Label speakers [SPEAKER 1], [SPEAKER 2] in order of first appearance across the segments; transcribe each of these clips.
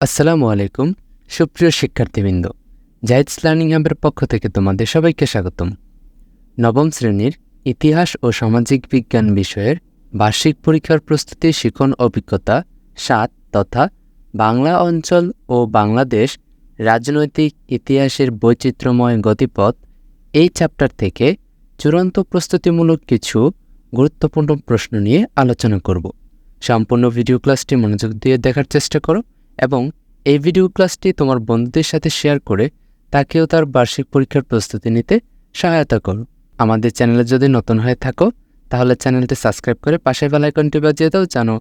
[SPEAKER 1] আসসালামু আলাইকুম, সুপ্রিয় শিক্ষার্থীবৃন্দ। জাহিদস লার্নিং হ্যাবের পক্ষ থেকে তোমাদের সবাইকে স্বাগতম। নবম শ্রেণির ইতিহাস ও সামাজিক বিজ্ঞান বিষয়ের বার্ষিক পরীক্ষার প্রস্তুতি শিখন অভিজ্ঞতা সাত তথা বাংলা অঞ্চল ও বাংলাদেশ রাজনৈতিক ইতিহাসের বৈচিত্র্যময় গতিপথ এই চ্যাপ্টার থেকে চূড়ান্ত প্রস্তুতিমূলক কিছু গুরুত্বপূর্ণ প্রশ্ন নিয়ে আলোচনা করব। সম্পূর্ণ ভিডিও ক্লাসটি মনোযোগ দিয়ে দেখার চেষ্টা করো। এবং এই ভিডিও ক্লাসটি তোমার বন্ধুদের সাথে শেয়ার করে তাকেও তার বার্ষিক পরীক্ষার প্রস্তুতি নিতে সহায়তা করো। আমাদের চ্যানেলে যদি নতুন হয়ে থাকো, তাহলে চ্যানেলটি সাবস্ক্রাইব করে পাশের বেল আইকনটি বাজিয়ে দাও জানো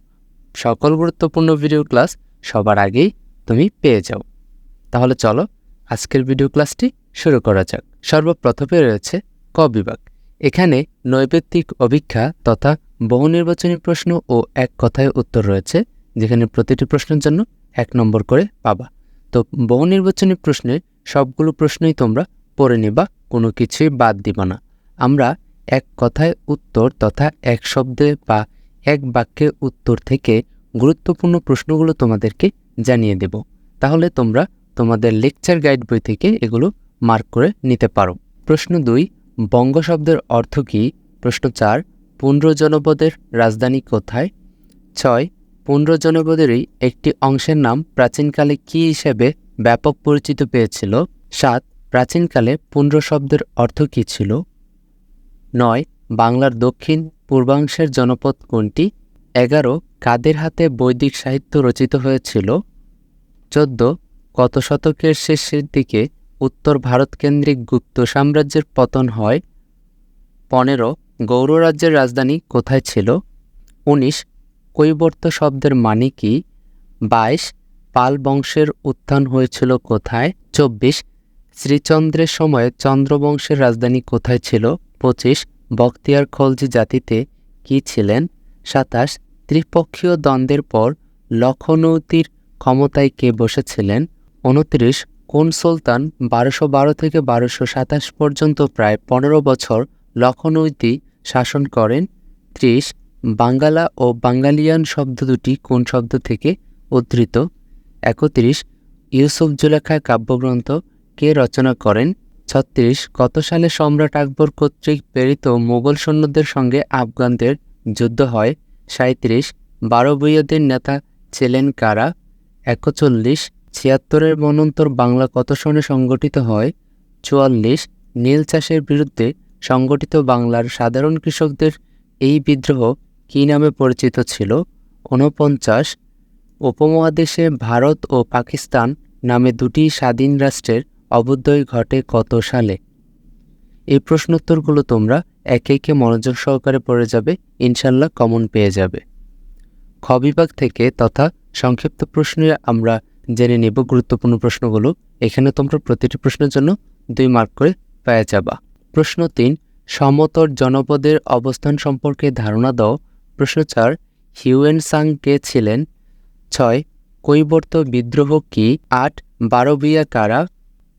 [SPEAKER 1] সকল গুরুত্বপূর্ণ ভিডিও ক্লাস সবার আগেই তুমি পেয়ে যাও। তাহলে চলো, আজকের ভিডিও ক্লাসটি শুরু করা যাক। সর্বপ্রথমে রয়েছে ক বিভাগ। এখানে নৈবেত্তিক অভিক্ষা তথা বহু নির্বাচনী প্রশ্ন ও এক কথায় উত্তর রয়েছে, যেখানে প্রতিটি প্রশ্নের জন্য এক নম্বর করে পাবা। তো বহু নির্বাচনী প্রশ্নের সবগুলো প্রশ্নই তোমরা পড়ে নিবা, কোনো কিছুই বাদ দিবা না। আমরা এক কথায় উত্তর তথা এক শব্দে বা এক বাক্যে উত্তর থেকে গুরুত্বপূর্ণ প্রশ্নগুলো তোমাদেরকে জানিয়ে দেব। তাহলে তোমরা তোমাদের লেকচার গাইড বই থেকে এগুলো মার্ক করে নিতে পারো। প্রশ্ন দুই, বঙ্গ শব্দের অর্থ কী? প্রশ্ন চার পুন্ড্র জনপদের রাজধানী কোথায়? ছয় পুন্ড্র জনপদেরই একটি অংশের নাম প্রাচীনকালে কী হিসেবে ব্যাপক পরিচিত পেয়েছিল? সাত, প্রাচীনকালে পুন্ড্র শব্দের অর্থ কী ছিল? নয়, বাংলার দক্ষিণ পূর্বাংশের জনপদ কোনটি? এগারো, কাদের হাতে বৈদিক সাহিত্য রচিত হয়েছিল? চোদ্দ, কত শতকের শেষের দিকে উত্তর ভারতকেন্দ্রিক গুপ্ত সাম্রাজ্যের পতন হয়? পনেরো গৌর রাজ্যের রাজধানী কোথায় ছিল? উনিশ কৈবর্ত শব্দের মানে কি? বাইশ, পাল বংশের উত্থান হয়েছিল কোথায়? চব্বিশ, শ্রীচন্দ্রের সময়ে চন্দ্রবংশের রাজধানী কোথায় ছিল? পঁচিশ, বখতিয়ার খলজি জাতিতে কি ছিলেন? সাতাশ, ত্রিপক্ষীয় দ্বন্দ্বের পর লখনৌতির ক্ষমতায় কে বসেছিলেন? উনত্রিশ, কোন সুলতান বারোশো বারো থেকে বারোশো সাতাশ পর্যন্ত প্রায় পনেরো বছর লখনৌতি শাসন করেন? ত্রিশ বাঙ্গালা ও বাঙ্গালিয়ান শব্দ দুটি কোন শব্দ থেকে উদ্ধৃত? একত্রিশ, ইউসুফ জুলেখা কাব্যগ্রন্থ কে রচনা করেন? ছত্রিশ, কত সালে সম্রাট আকবর কর্তৃক প্রেরিত মোগল সৈন্যদের সঙ্গে আফগানদের যুদ্ধ হয়? সাঁত্রিশ বারো বৈয়দের নেতা ছিলেন কারা? একচল্লিশ, ছিয়াত্তরের মনন্তর বাংলা কত সনে সংগঠিত হয়? চুয়াল্লিশ, নীল চাষের বিরুদ্ধে সংগঠিত বাংলার সাধারণ কৃষকদের এই বিদ্রোহ কী নামে পরিচিত ছিল? ঊনপঞ্চাশ, উপমহাদেশে ভারত ও পাকিস্তান নামে দুটি স্বাধীন রাষ্ট্রের অবুদ্ধয় ঘটে কত সালে? এই প্রশ্নোত্তরগুলো তোমরা একে একে মনোযোগ সহকারে পড়ে যাবে, ইনশাল্লাহ কমন পেয়ে যাবে। খ বিভাগ থেকে তথা সংক্ষিপ্ত প্রশ্নে আমরা জেনে নেব গুরুত্বপূর্ণ প্রশ্নগুলো। এখানে তোমরা প্রতিটি প্রশ্নের জন্য দুই মার্ক করে পেয়ে যাবা। প্রশ্ন তিন সমতর জনপদের অবস্থান সম্পর্কে ধারণা দাও প্রশ্ন চার সাং কে ছিলেন? ছয়, কৈবর্ত বিদ্রোহ কি? আট বারো বিয়া কারা?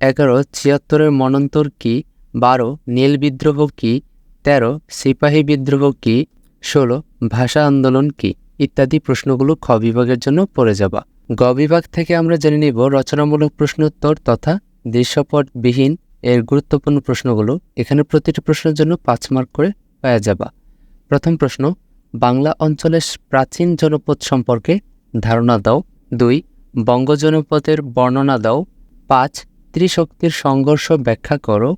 [SPEAKER 1] এগারো, ছিয়াত্তরের মনন্তর কি? বারো, নীল বিদ্রোহ কি? তেরো, সিপাহী বিদ্রোহ কি? ষোলো, ভাষা আন্দোলন কি? ইত্যাদি প্রশ্নগুলো খ বিভাগের জন্য পড়ে যাবা। গ বিভাগ থেকে আমরা জেনে নিব রচনামূলক প্রশ্নোত্তর তথা দৃশ্যপটবিহীন এর গুরুত্বপূর্ণ প্রশ্নগুলো। এখানে প্রতিটি প্রশ্নের জন্য পাঁচ মার্ক করে পাওয়া যাবা। প্রথম প্রশ্ন বাংলা অঞ্চলের প্রাচীন জনপদ সম্পর্কে ধারণা দাও। দুই, বঙ্গ জনপদের বর্ণনা দাও। পাঁচ, ত্রিশক্তির সংঘর্ষ ব্যাখ্যা করো।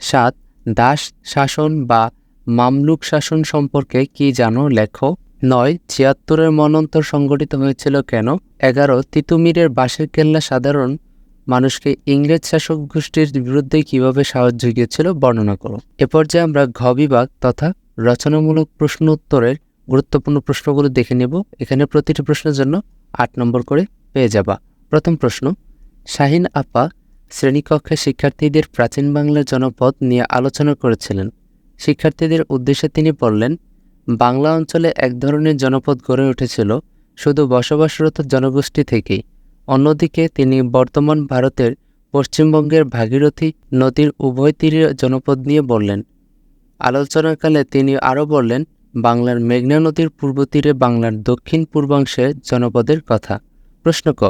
[SPEAKER 1] সাত, দাস শাসন বা মামলুক শাসন সম্পর্কে কি জানো লেখো। নয়, ছিয়াত্তরের মনন্তর সংগঠিত হয়েছিল কেন? এগারো, তিতুমিরের বাঁশের কেল্লা সাধারণ মানুষকে ইংরেজ শাসক গোষ্ঠীর বিরুদ্ধে কীভাবে সাহায্য জুগিয়েছিল বর্ণনা করো। এ পর্যায়ে আমরা ঘ বিভাগ তথা রচনামূলক প্রশ্ন উত্তরের গুরুত্বপূর্ণ প্রশ্নগুলো দেখে নেব। এখানে প্রতিটি প্রশ্নের জন্য আট নম্বর করে পেয়ে যাবা। প্রথম প্রশ্ন, শাহিন আপা শ্রেণীকক্ষে শিক্ষার্থীদের প্রাচীন বাংলার জনপদ নিয়ে আলোচনা করেছিলেন। শিক্ষার্থীদের উদ্দেশ্যে তিনি বললেন, বাংলা অঞ্চলে এক ধরনের জনপদ গড়ে উঠেছিল শুধু বসবাসরত জনগোষ্ঠী থেকেই। অন্যদিকে তিনি বর্তমান ভারতের পশ্চিমবঙ্গের ভাগীরথী নদীর উভয় তীরের জনপদ নিয়ে বললেন। আলোচনাকালে তিনি আরও বললেন বাংলার মেঘনা নদীর পূর্ব তীরে বাংলার দক্ষিণ পূর্বাংশের জনপদের কথা। প্রশ্ন ক,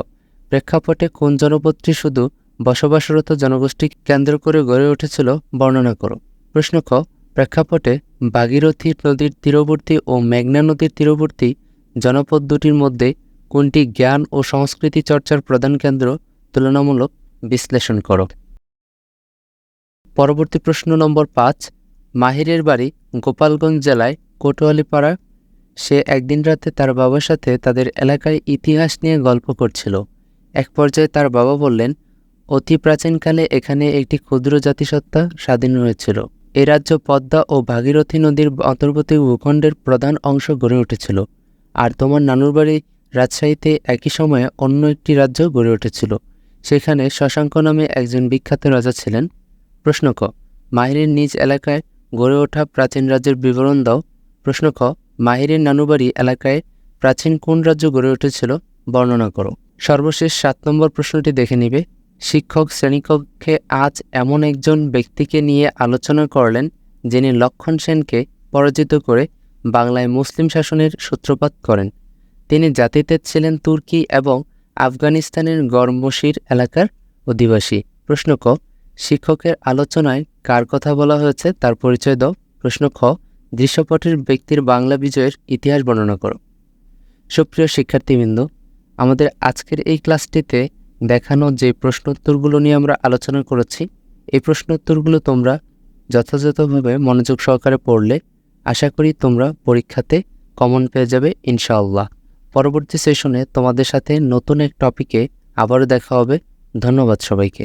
[SPEAKER 1] প্রেক্ষাপটে কোন জনপদটি শুধু বসবাসরত জনগোষ্ঠী কেন্দ্র করে গড়ে উঠেছিল বর্ণনা করো। প্রশ্ন ক, প্রেক্ষাপটে ভাগীরথী নদীর তীরবর্তী ও মেঘনা নদীর তীরবর্তী জনপদ দুটির মধ্যে কোনটি জ্ঞান ও সংস্কৃতি চর্চার প্রধান কেন্দ্র তুলনামূলক বিশ্লেষণ করো। পরবর্তী প্রশ্ন নম্বর পাঁচ, মাহিরের বাড়ি গোপালগঞ্জ জেলায় কোটোয়ালিপাড়া সে একদিন রাতে তার বাবার সাথে তাদের এলাকায় ইতিহাস নিয়ে গল্প করছিল। এক পর্যায়ে তার বাবা বললেন, অতি প্রাচীনকালে এখানে একটি ক্ষুদ্র জাতিসত্তা স্বাধীন হয়েছিল। এ রাজ্য পদ্মা ও ভাগীরথী নদীর অন্তর্বর্তী ভূখণ্ডের প্রধান অংশ গড়ে উঠেছিল। আর তোমার নানুর বাড়ি রাজশাহীতে একই সময়ে অন্য একটি রাজ্য গড়ে উঠেছিল। সেখানে শশাঙ্ক নামে একজন বিখ্যাত রাজা ছিলেন। প্রশ্ন ক মাহিরের নিজ এলাকায় গড়ে ওঠা প্রাচীন রাজ্যের বিবরণ দাও। প্রশ্ন ক, মাহিরের নানুবাড়ি এলাকায় প্রাচীন কোন রাজ্য গড়ে উঠেছিল? বর্ণনা করো। সর্বশেষ সাত নম্বর প্রশ্নটি দেখে নিবে। শিক্ষক শ্রেণীকক্ষে আজ এমন একজন ব্যক্তিকে নিয়ে আলোচনা করলেন, যিনি লক্ষণ সেনকে পরাজিত করে বাংলায় মুসলিম শাসনের সূত্রপাত করেন। তিনি জাতিতে ছিলেন তুর্কি এবং আফগানিস্তানের গরমশির এলাকার অধিবাসী। প্রশ্ন ক, শিক্ষকের আলোচনায় কার কথা বলা হয়েছে? তার পরিচয় দাও। প্রশ্ন খ দৃশ্যপটের ব্যক্তির বাংলা বিজয়ের ইতিহাস বর্ণনা করো। সুপ্রিয় শিক্ষার্থীবৃন্দ, আমাদের আজকের এই ক্লাসটিতে দেখানো যে প্রশ্নোত্তরগুলো নিয়ে আমরা আলোচনা করেছি, এই প্রশ্নোত্তরগুলো তোমরা যথাযথভাবে মনোযোগ সহকারে পড়লে আশা করি তোমরা পরীক্ষাতে কমন পেয়ে যাবে ইনশাআল্লাহ। পরবর্তী সেশনে তোমাদের সাথে নতুন এক টপিকে আবারও দেখা হবে। ধন্যবাদ সবাইকে।